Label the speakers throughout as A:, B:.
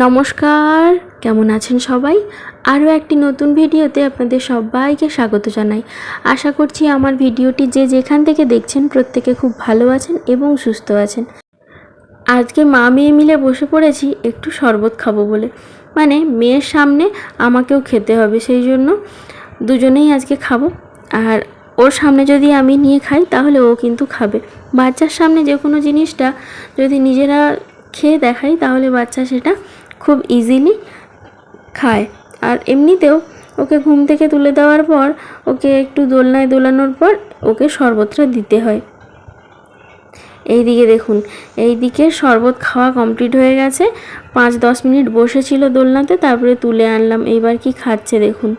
A: নমস্কার, কেমন আছেন সবাই? আরও একটি নতুন ভিডিওতে আপনাদের সবাইকে স্বাগত জানাই। আশা করছি আমার ভিডিওটি যে যেখান থেকে দেখছেন প্রত্যেকে খুব ভালো আছেন এবং সুস্থ আছেন। আজকে মা মেয়ে মিলে বসে পড়েছি, একটু শরবত খাব বলে। মানে মেয়ের সামনে আমাকেও খেতে হবে সেই জন্য দুজনেই আজকে খাব। আর ওর সামনে যদি আমি নিয়ে খাই, তাহলে ও কিন্তু খাবে। বাচ্চার সামনে যে কোনো জিনিসটা যদি নিজেরা খেয়ে দেখাই, তাহলে বাচ্চা সেটা খুব ইজিলি খায়। আর এমনিতেও ওকে ঘুম থেকে তুলে দেওয়ার পর, ওকে একটু দোলনায় দোলানোর পর ওকে শরবতটা দিতে হয়। এই দিকে দেখুন এই দিকে শরবত খাওয়া কমপ্লিট হয়ে গেছে। পাঁচ দশ মিনিট বসেছিল দোলনাতে, তারপরে তুলে আনলাম। এইবার কি খাচ্ছে দেখুন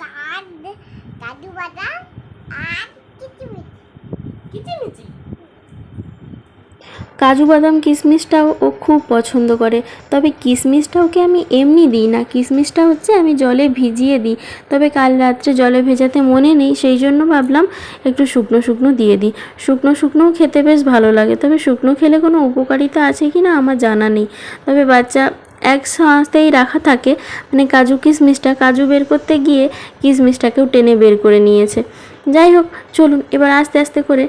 B: কাঠ কাজু বাদাম আর কিচমিচ কিচমিচি
A: কাজু বাদাম কিশমিশটাও ও খুব পছন্দ করে। তবে কিশমিশটা ওকে আমি এমনি দিই না? কিশমিশটা হচ্ছে আমি জলে ভিজিয়ে দিই। তবে কাল রাত্রে জলে ভেজাতে মনে নেই, সেই জন্য ভাবলাম একটু শুকনো শুকনো দিয়ে দিই। শুকনো শুকনোও খেতে বেশ ভালো লাগে। তবে শুকনো খেলে কোনো উপকারিতা আছে কি না আমার জানা নেই। তবে বাচ্চা এক সাঁতেই রাখা থাকে মানে কাজু কিশমিশটা কাজু বের করতে গিয়ে কিশমিশটাকেও টেনে বের করে নিয়েছে। যাই হোক, চলুন এবার আস্তে আস্তে করে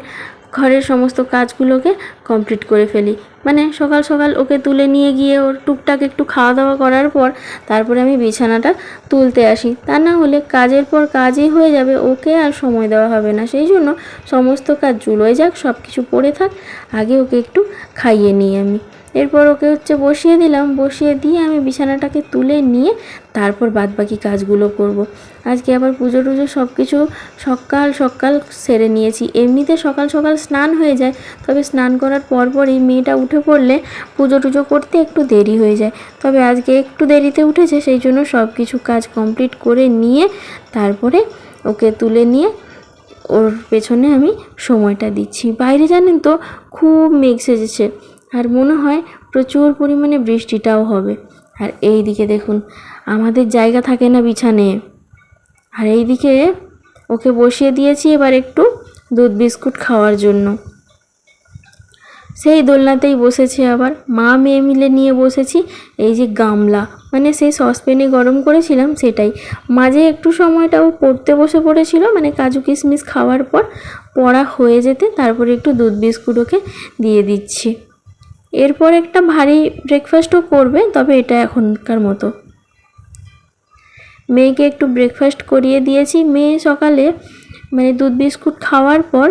A: ঘরের সমস্ত কাজগুলোকে কমপ্লিট করে ফেলি। মানে সকাল সকাল ওকে তুলে নিয়ে গিয়ে ওর টুকটাক একটু খাওয়া দাওয়া করার পর তারপরে আমি বিছানাটা তুলতে আসি। তা না হলে কাজের পর কাজই হয়ে যাবে, ওকে আর সময় দেওয়া হবে না। সেই জন্য সমস্ত কাজ জুলোয় যাক সব কিছু পড়ে থাক, আগে ওকে একটু খাইয়ে নিই আমি। এরপর ওকে হচ্ছে বসিয়ে দিলাম। বসিয়ে দিয়ে আমি বিছানাটাকে তুলে নিয়ে তারপর বাদবাকি কাজগুলো করব। আজকে আবার পুজো টুজো সব কিছু সকাল সকাল সেরে নিয়েছি। এমনিতে সকাল সকাল স্নান হয়ে যায়, তবে স্নান করার পরপরই মেয়েটা উঠে পড়লে পুজো টুজো করতে একটু দেরি হয়ে যায়। তবে আজকে একটু দেরিতে উঠেছে, সেই জন্য সব কিছু কাজ কমপ্লিট করে নিয়ে তারপরে ওকে তুলে নিয়ে ওর পেছনে আমি সময়টা দিচ্ছি। বাইরে জানেন তো, খুব মেঘ সেজেছে। আর মনে হয় প্রচুর পরিমাণে বৃষ্টিটাও হবে। আর এই দিকে দেখুন, আমাদের জায়গা থাকে না বিছানে। আর এই দিকে ওকে বসিয়ে দিয়েছি এবার একটু দুধ বিস্কুট খাওয়ার জন্য। সেই দোলনাতেই বসেছে আবার। মা মেয়ে মিলে নিয়ে বসেছি, এই যে গামলা। মানে সেই সসপ্যানে গরম করেছিলাম সেটাই। মাঝে একটু সময়টা ও পড়তে বসে পড়েছিল মানে কাজু কিশমিশ খাওয়ার পর পড়া হয়ে যেতে, তারপরে একটু দুধ বিস্কুট ওকে দিয়ে দিচ্ছি। এরপর একটা ভারী ব্রেকফাস্টও করবে, তবে এটা এখনকার মতো। মেয়েকে একটু ব্রেকফাস্ট করিয়ে দিয়েছি। মেয়ে সকালে মানে দুধ বিস্কুট খাওয়ার পর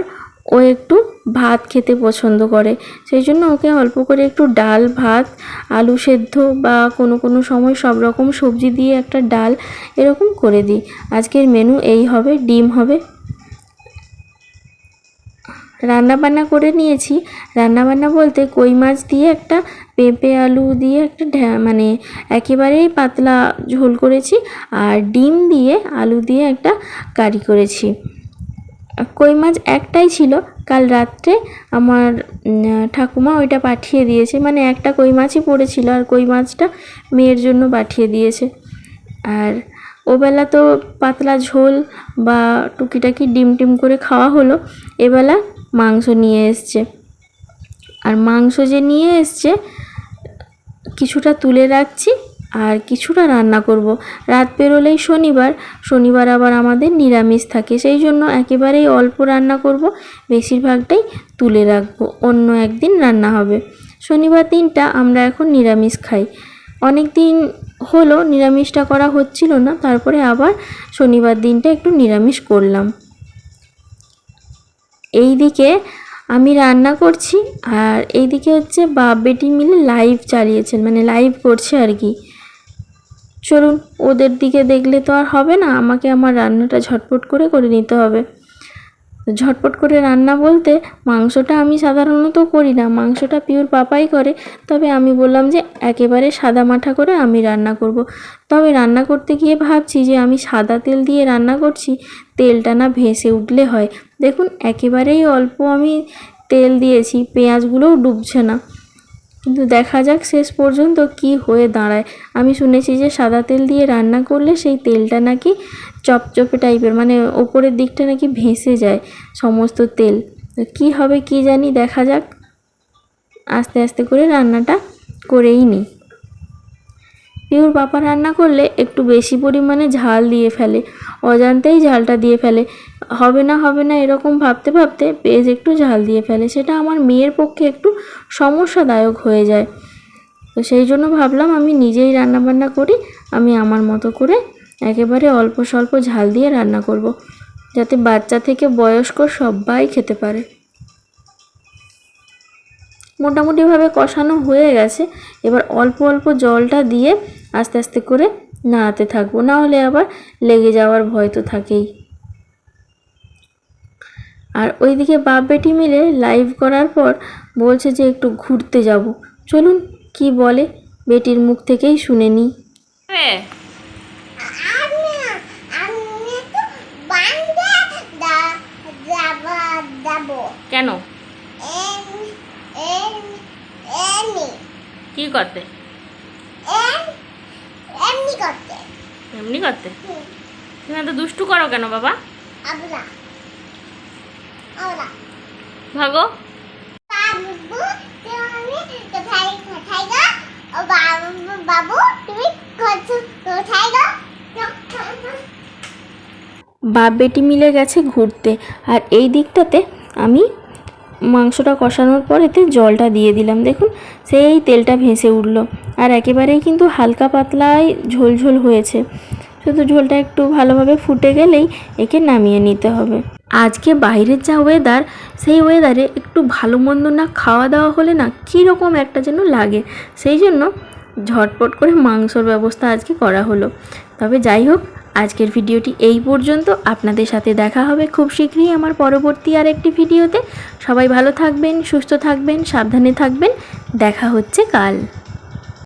A: ও একটু ভাত খেতে পছন্দ করে। সেই জন্য ওকে অল্প করে একটু ডাল, ভাত, আলু সেদ্ধ বা কোনো কোনো সময় সব রকম সবজি দিয়ে একটা ডাল এরকম করে দিই। আজকের মেনু এই হবে, ডিম হবে। রান্নাবান্না করে নিয়েছি। রান্নাবান্না বলতে কই মাছ দিয়ে একটা পেঁপে, আলু দিয়ে একটা মানে একেবারেই পাতলা ঝোল করেছি আর ডিম দিয়ে আলু দিয়ে একটা কারি করেছি। কই মাছ একটাই ছিল। কাল রাত্রে আমার ঠাকুমা ওইটা পাঠিয়ে দিয়েছে। মানে একটা কই মাছই পড়েছিল আর কই মাছটা মেয়ের জন্য পাঠিয়ে দিয়েছে। আর ওবেলা তো পাতলা ঝোল বা টুকিটাকি ডিম টিম করে খাওয়া হলো। এবেলা মাংস নিয়ে এসছে। আর মাংস যে নিয়ে এসছে, কিছুটা তুলে রাখছি আর কিছুটা রান্না করব। রাত পেরোলেই শনিবার শনিবার আবার আমাদের নিরামিষ থাকে, সেই জন্য একেবারেই অল্প রান্না করব, বেশিরভাগটাই তুলে রাখব, অন্য একদিন রান্না হবে। শনিবার দিনটা আমরা এখন নিরামিষ খাই। অনেক দিন হলো নিরামিষটা করা হচ্ছিল না, তারপরে আবার শনিবার দিনটা একটু নিরামিষ করলাম। এই দিকে আমি রান্না করছি আর এইদিকে হচ্ছে বাপ বেটি মিলে লাইভ চালিয়েছেন মানে লাইভ করছে আর কি। চলুন, ওদের দিকে দেখলে তো আর হবে না, আমাকে আমার রান্নাটা ঝটপট করে করে নিতে হবে। ঝটপট করে রান্না বলতে মাংসটা আমি সাধারণত করি না, মাংসটা পিওর পাপাই করে, তবে আমি বললাম যে একেবারে সাদা মাঠা করে আমি রান্না করব। তবে রান্না করতে গিয়ে ভাবছি যে আমি সাদা তেল দিয়ে রান্না করছি, তেলটা না ভেসে উঠলে হয়। দেখুন, একেবারেই অল্প আমি তেল দিয়েছি, পেঁয়াজগুলোও ডুবছে না। কিন্তু দেখা যাক শেষ পর্যন্ত কি হয়ে দাঁড়ায়। আমি শুনেছি যে সাদা তেল দিয়ে রান্না করলে সেই তেলটা নাকি চপচপে টাইপের মানে ওপরের দিকটা নাকি ভেসে যায় সমস্ত তেল। কি হবে কি জানি, দেখা যাক। আস্তে আস্তে করে রান্নাটা করেই নিই পিউর পাপা রান্না করলে একটু বেশি পরিমাণে ঝাল দিয়ে ফেলে, অজান্তেই ঝালটা দিয়ে ফেলে। হবে না হবে না, এরকম ভাবতে ভাবতে বেশ একটু ঝাল দিয়ে ফেলে, সেটা আমার মেয়ের পক্ষে একটু সমস্যাদায়ক হয়ে যায়। তো সেই জন্য ভাবলাম আমি নিজেই রান্না বান্না করি, আমি আমার মতো করে একেবারে অল্প স্বল্প ঝাল দিয়ে রান্না করব। যাতে বাচ্চা থেকে বয়স্ক সবাই খেতে পারে। মোটামুটিভাবে কষানো হয়ে গেছে। এবার অল্প অল্প জলটা দিয়ে আস্তে আস্তে করে নাড়াতে থাকব। না হলে আবার লেগে যাওয়ার ভয় তো থাকেই। আর ওইদিকে বাপ বেটি মিলে লাইভ করার পর বলছে যে একটু ঘুরতে যাব। চলুন কি বলে? বেটির মুখ থেকেই শুনে নিই।
B: যাব।
C: কেন? কি করতে?
B: এমনি করতে।
C: এমনি করতে? তুমি এত দুষ্টু করো কেন বাবা? ভাগো।
B: বাবু তুমি কোথায় কোথায় গো? বাবু বাবু তুমি কোথায় কোথায় গো?
A: বাপ বেটি মিলে গেছে ঘুরতে আর এই দিকটাতে আমি মাংসটা কষানোর পর এতে জলটা দিয়ে দিলাম। দেখুন, সেই তেলটা ভেসে উঠল। আর একেবারেই কিন্তু হালকা পাতলাই ঝোলঝোল হয়েছে। শুধু ঝোলটা একটু ভালোভাবে ফুটে গেলেই একে নামিয়ে নিতে হবে। আজকে বাইরের যা ওয়েদার সেই ওয়েদারে একটু ভালো মন্দ না খাওয়া দাওয়া হলে না কীরকম একটা যেন লাগে। সেই জন্য ঝটপট করে মাংসর ব্যবস্থা আজকে করা হলো। তবে যাই হোক আজকের ভিডিওটি এই পর্যন্ত। আপনাদের সাথে দেখা হবে খুব শীঘ্রই আমার পরবর্তী আর একটি ভিডিওতে। সবাই ভালো থাকবেন, সুস্থ থাকবেন, সাবধানে থাকবেন। দেখা হচ্ছে কাল।